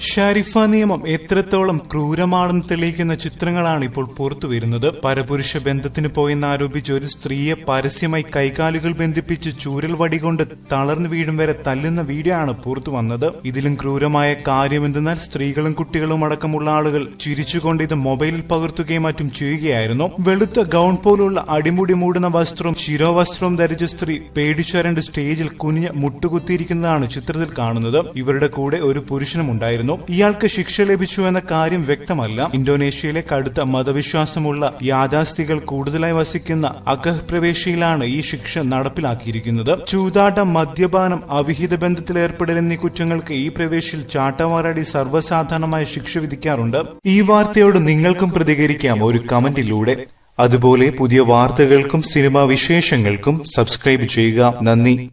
ഷാരിഫ നിയമം എത്രത്തോളം ക്രൂരമാണെന്ന് തെളിയിക്കുന്ന ചിത്രങ്ങളാണ് ഇപ്പോൾ പുറത്തു വരുന്നത്. പരപുരുഷ ബന്ധത്തിന് പോയെന്ന് ആരോപിച്ച് ഒരു സ്ത്രീയെ പരസ്യമായി കൈകാലുകൾ ബന്ധിപ്പിച്ച് ചൂരൽ വടി കൊണ്ട് തളർന്നു വീഴും വരെ തല്ലുന്ന വീഡിയോ ആണ് പുറത്തു വന്നത്. ഇതിലും ക്രൂരമായ കാര്യമെന്തെന്നാൽ സ്ത്രീകളും കുട്ടികളും അടക്കമുള്ള ആളുകൾ ചിരിച്ചുകൊണ്ട് ഇത് മൊബൈലിൽ പകർത്തുകയും മറ്റും ചെയ്യുകയായിരുന്നു. വെളുത്ത ഗൗൺ പോലുള്ള അടിമുടി മൂടുന്ന വസ്ത്രവും ശിരോവസ്ത്രവും ധരിച്ച സ്ത്രീ പേടിച്ചരണ്ട് സ്റ്റേജിൽ കുനിഞ്ഞ് മുട്ടുകുത്തിയിരിക്കുന്നതാണ് ചിത്രത്തിൽ കാണുന്നത്. ഇവരുടെ കൂടെ ഒരു പുരുഷനും ഉണ്ടായിരുന്നു. ഇയാൾക്ക് ശിക്ഷ ലഭിച്ചു എന്ന കാര്യം വ്യക്തമല്ല. ഇന്തോനേഷ്യയിലെ കടുത്ത മതവിശ്വാസമുള്ള യാഥാസ്ഥികൾ കൂടുതലായി വസിക്കുന്ന അഗഹ് പ്രവേശിയിലാണ് ഈ ശിക്ഷ നടപ്പിലാക്കിയിരിക്കുന്നത്. ചൂതാട്ടം മദ്യപാനം അവിഹിത ബന്ധത്തിൽ ഏർപ്പെടൽ എന്നീ കുറ്റങ്ങൾക്ക് ഈ പ്രവേശിൽ ചാട്ടവാറടി സർവസാധാരണമായ ശിക്ഷ വിധിക്കാറുണ്ട്. ഈ വാർത്തയോട് നിങ്ങൾക്കും പ്രതികരിക്കാം ഒരു കമന്റിലൂടെ. അതുപോലെ പുതിയ വാർത്തകൾക്കും സിനിമാ വിശേഷങ്ങൾക്കും സബ്സ്ക്രൈബ് ചെയ്യുക. നന്ദി.